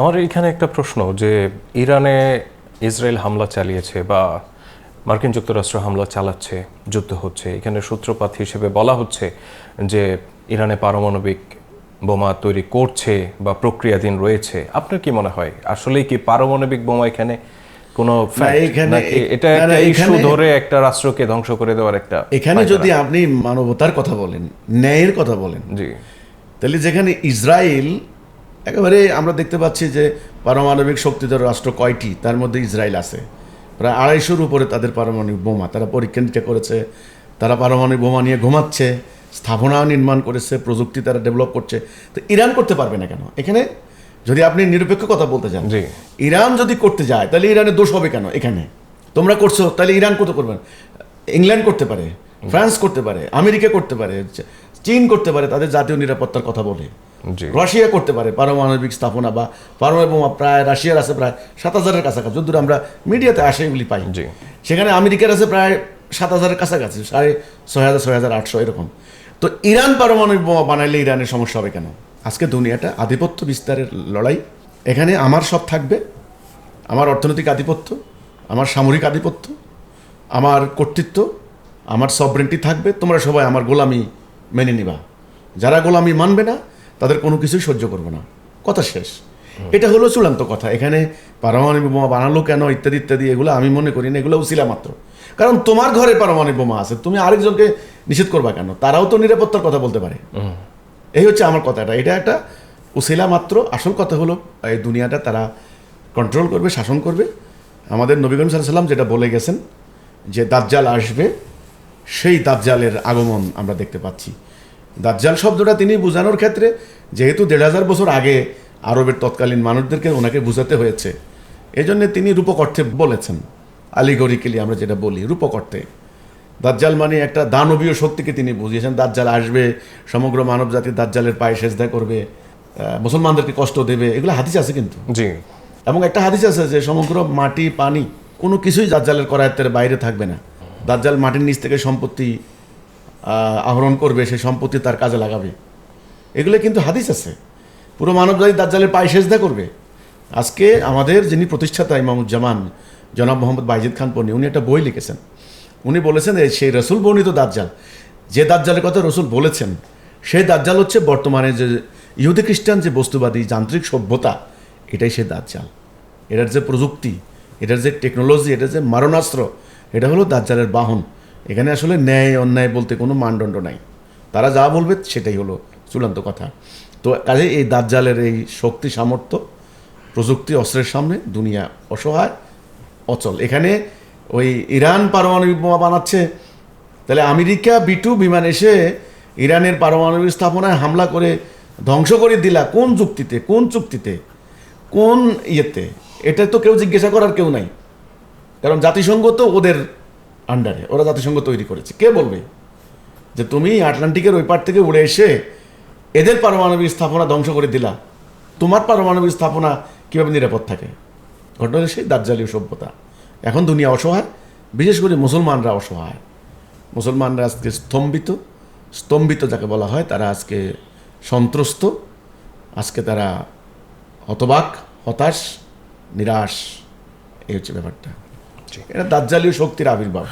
আমার এখানে একটা প্রশ্ন যে ইরানে ইসরায়েল হামলা চালিয়েছে বা মার্কিন যুক্তরাষ্ট্র হামলা চালাচ্ছে যুদ্ধ হচ্ছে। এখানে সূত্রপাত হিসেবে বলা হচ্ছে যে ইরানে পারমাণবিক বোমা তৈরি করছে বা প্রক্রিয়াধীন রয়েছে। আপনার কি মনে হয়? আসলেই কি পারমাণবিক বোমা এখানে কোনো এটা একটা ইস্যু ধরে একটা রাষ্ট্রকে ধ্বংস করে দেওয়ার একটা এখানে যদি আপনি মানবতার কথা বলেন ন্যায়ের কথা বলেন জি। তাহলে যেখানে ইসরায়েল একেবারে আমরা দেখতে পাচ্ছি যে পারমাণবিক শক্তিধর রাষ্ট্র কয়টি? তার মধ্যে ইসরায়েল আছে। প্রায় আড়াইশোর উপরে তাদের পারমাণবিক বোমা। তারা পরীক্ষা নিরীক্ষা করেছে তারা পারমাণবিক বোমা নিয়ে ঘুমাচ্ছে স্থাপনা নির্মাণ করেছে প্রযুক্তি তারা ডেভেলপ করছে। তো ইরান করতে পারবে না কেন? এখানে যদি আপনি নিরপেক্ষ কথা বলতে চান। ইরান যদি করতে যায় তাহলে ইরানের দোষ হবে কেন এখানে? তোমরা করছ তাহলে ইরান করতে করবে? ইংল্যান্ড করতে পারে ফ্রান্স করতে পারে আমেরিকা করতে পারে চীন করতে পারে তাদের জাতীয় নিরাপত্তার কথা বলে। রাশিয়া করতে পারে পারমাণবিক স্থাপনা বা পারমাণবিক বোমা প্রায় রাশিয়ার আছে প্রায় সাত হাজারের কাছাকাছি যদ্দূর আমরা মিডিয়াতে আসে এগুলি পাই। সেখানে আমেরিকার আছে প্রায় সাত হাজারের কাছাকাছি সাড়ে ছয় হাজার ছয় হাজার আটশো এরকম। তো ইরান পারমাণবিক বোমা বানাইলে ইরানের সমস্যা হবে কেন? আজকে দুনিয়াটা আধিপত্য বিস্তারের লড়াই। এখানে আমার সব থাকবে আমার অর্থনৈতিক আধিপত্য আমার সামরিক আধিপত্য আমার কর্তৃত্ব আমার সবরেন্টি থাকবে তোমরা সবাই আমার গোলামি মেনে নিবা। যারা গোলামি মানবে না তাদের কোনো কিছুই সহ্য করব না। কথা শেষ। এটা হলো চূড়ান্ত কথা। এখানে পারমাণবিক বোমা বানালো কেন? ইত্যাদি ইত্যাদি এগুলো আমি মনে করি না এগুলো উচিলা মাত্র। কারণ তোমার ঘরে পারমাণবিক বোমা আছে তুমি আরেকজনকে নিষেধ করবা কেন? তারাও তো নিরাপত্তার কথা বলতে পারে। এই হচ্ছে আমার কথাটা এটা একটা উসিলা মাত্র। আসল কথা হলো এই দুনিয়াটা তারা কন্ট্রোল করবে শাসন করবে। আমাদের নবী করিম সাল্লাম যেটা বলে গেছেন যে দাজ্জাল আসবে সেই দাজ্জালের আগমন আমরা দেখতে পাচ্ছি। দাজ্জাল শব্দটা তিনি বোঝানোর ক্ষেত্রে যেহেতু দেড় হাজার বছর আগে আরবের তৎকালীন মানুষদেরকে ওনাকে বোঝাতে হয়েছে এই জন্য তিনি রূপক অর্থে বলেছেন। আলিগরিকেলি আমরা যেটা বলি রূপক অর্থে। দাজ্জাল মানে একটা দানবীয় শক্তিকে তিনি বুঝিয়েছেন দাজ্জাল আসবে সমগ্র মানব জাতি দাজ্জালের পায়ে সেজদা করবে মুসলমানদেরকে কষ্ট দেবে এগুলো হাদিস আছে কিন্তু। জি। এবং একটা হাদিস আছে যে সমগ্র মাটি পানি কোনো কিছুই দাজ্জালের করায়ত্তের বাইরে থাকবে না। দাজ্জাল মাটির নিচ থেকে সম্পত্তি আহরণ করবে সেই সম্পত্তি তার কাজে লাগাবে। এগুলো কিন্তু হাদিস আছে। পুরো মানবজাতি দাজ্জালের পায়ে সেজদা করবে। আজকে আমাদের যিনি প্রতিষ্ঠাতা ইমামুজ্জামান, জনাব মোহাম্মদ বাইজিদ খান পন্নি, উনি একটা বই লিখেছেন। উনি বলেছেন সেই রসুল বর্ণিত দাজ্জাল, যে দাজ্জালের কথা রসুল বলেছেন, সেই দাজ্জাল হচ্ছে বর্তমানে যে ইহুদি খ্রিস্টান যে বস্তুবাদী যান্ত্রিক সভ্যতা, এটাই সেই দাজ্জাল। এটার যে প্রযুক্তি, এটার যে টেকনোলজি, এটার যে মারণাস্ত্র, এটা হলো দাজ্জালের বাহন। এখানে আসলে ন্যায়, অন্যায় বলতে কোনো মানদণ্ড নাই। তারা যা বলবে সেটাই হলো চূড়ান্ত কথা। তো কাজে এই দাজ্জালের এই শক্তি সামর্থ্য, প্রযুক্তি অস্ত্রের সামনে দুনিয়া অসহায়, অচল। এখানে ওই ইরান পারমাণবিক বোমা বানাচ্ছে, তাহলে আমেরিকা বিটু বিমান এসে ইরানের পারমাণবিক স্থাপনায় হামলা করে ধ্বংস করে দিলা কোন যুক্তিতে, কোন চুক্তিতে, কোন ইয়েতে? এটা তো কেউ জিজ্ঞাসা করার কেউ নাই। কারণ জাতিসংঘ তো ওদের আন্ডারে ওরা জাতিসংঘ তৈরি করেছে। কে বলবে? যে তুমি আটলান্টিকের ওই পার থেকে উড়ে এসে এদের পারমাণবিক স্থাপনা ধ্বংস করে দিলা। তোমার পারমাণবিক স্থাপনা কীভাবে নিরাপদ থাকে? ঘটনা সেই দার্জালীয় সভ্যতা। এখন দুনিয়া অসহায়, বিশেষ করে মুসলমানরা অসহায়। মুসলমানরা আজকে স্তম্ভিত স্তম্ভিত যাকে বলা হয়, তারা আজকে সন্ত্রস্ত, আজকে তারা হতবাক, হতাশ, নিরাশ। এই হচ্ছে ব্যাপারটা। এটা দাজ্জালীয় শক্তির আবির্ভাব।